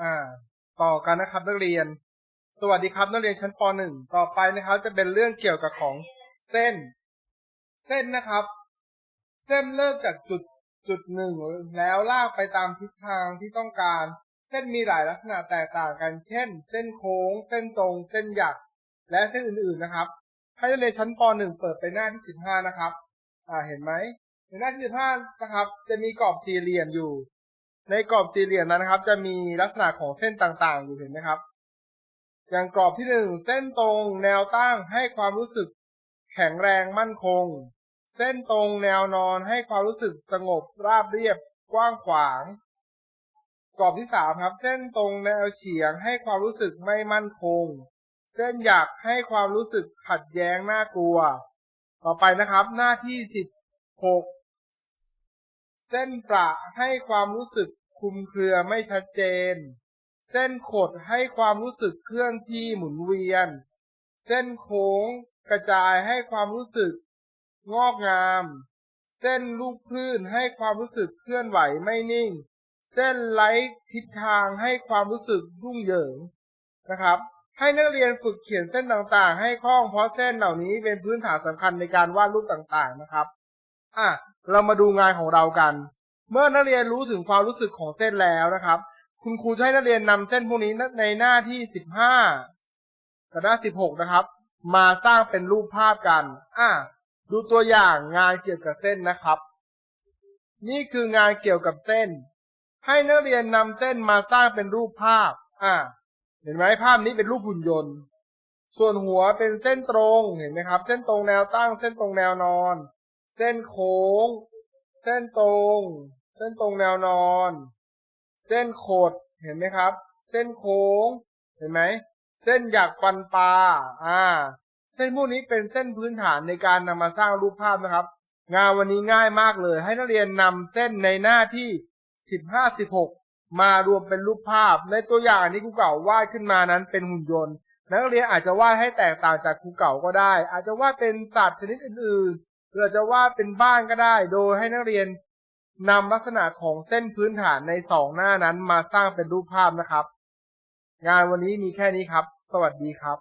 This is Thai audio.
อ่า ต่อกันนะครับนักเรียน สวัสดีครับนักเรียนชั้นป .1 ต่อไปนะครับ จะเป็นเรื่องเกี่ยวกับของเส้น เส้นนะครับ เส้นเริ่มจากจุดจุดหนึ่งแล้วลากไปตามทิศทางที่ต้องการ เส้นมีหลายลักษณะแตกต่างกัน เช่น เส้นโค้ง เส้นตรง เส้นหยัก และเส้นอื่นๆนะครับ ให้นักเรียนชั้นป .1 เปิดไปหน้าที่ 15 นะครับ อ่า เห็นไหมในหน้าที่ 15 นะครับ จะมีกรอบสี่เหลี่ยมอยู่ ในกรอบสี่เหลี่ยมนั้นนะครับ จะมีลักษณะของเส้นต่างๆ อยู่เห็นไหมครับ อย่างกรอบที่หนึ่งเส้นตรงแนวตั้งให้ความรู้สึกแข็งแรงมั่นคง เส้นตรงแนวนอนให้ความรู้สึกสงบราบเรียบ กว้างขวาง กรอบที่สามครับ เส้นตรงแนวเฉียงให้ความรู้สึกไม่มั่นคง เส้นหยักให้ความรู้สึกขัดแย้งน่ากลัว ต่อไปนะครับ หน้าที่สิบหกเส้นประให้ความรู้สึก คุมเครือไม่ชัดเจน เส้นขดให้ความรู้สึกเคลื่อนที่หมุนเวียน เส้นโค้งกระจายให้ความรู้สึก งอกงาม เส้นลูกคลื่นให้ความรู้สึกเคลื่อนไหวไม่นิ่ง เส้นไร้ทิศทางให้ความรู้สึกยุ่งเหยิงนะครับ ให้นักเรียนฝึกเขียนเส้นต่างๆ ให้คล่องเพราะเส้นเหล่านี้เป็นพื้นฐานสำคัญในการวาดรูปต่างๆนะครับ อะ เรามาดูงานของเรากัน เมื่อนักเรียนรู้ถึงความรู้สึกของเส้นแล้วนะครับ คุณครูจะให้นักเรียนนำเส้นพวกนี้ในหน้าที่15กับหน้า16นะครับ มาสร้างเป็นรูปภาพกัน อะดูตัวอย่างงานเกี่ยวกับเส้นนะครับ นี่คืองานเกี่ยวกับเส้น ให้นักเรียนนำเส้นมาสร้างเป็นรูปภาพ อะเห็นไหมภาพนี้เป็นรูปหุ่นยนต์ ส่วนหัวเป็นเส้นตรงเห็นไหมครับ เส้นตรงแนวตั้ง เส้นตรงแนวนอน เส้นโค้ง เส้นตรง เส้นตรงแนวนอน เส้นโคดเห็นไหมครับ เส้นโค้ง เห็นไหม เส้นหยักฟันปลาอ่า เส้นพวกนี้เป็นเส้นพื้นฐานในการนำมาสร้างรูปภาพนะครับ งานวันนี้ง่ายมากเลย ให้นักเรียนนำเส้นในหน้าที่15 16มารวมเป็นรูปภาพ ในตัวอย่างที่ครูเก่าวาดขึ้นมานั้นเป็นหุ่นยนต์ นักเรียนอาจจะวาดให้แตกต่างจากครูเก่าก็ได้ อาจจะวาดเป็นสัตว์ชนิดอื่น เราจจะวาดเป็นบ้านก็ได้ โดยให้นักเรียนนำลักษณะของเส้นพื้นฐานในสองหน้านั้นมาสร้างเป็นรูปภาพนะครับ งานวันนี้มีแค่นี้ครับ สวัสดีครับ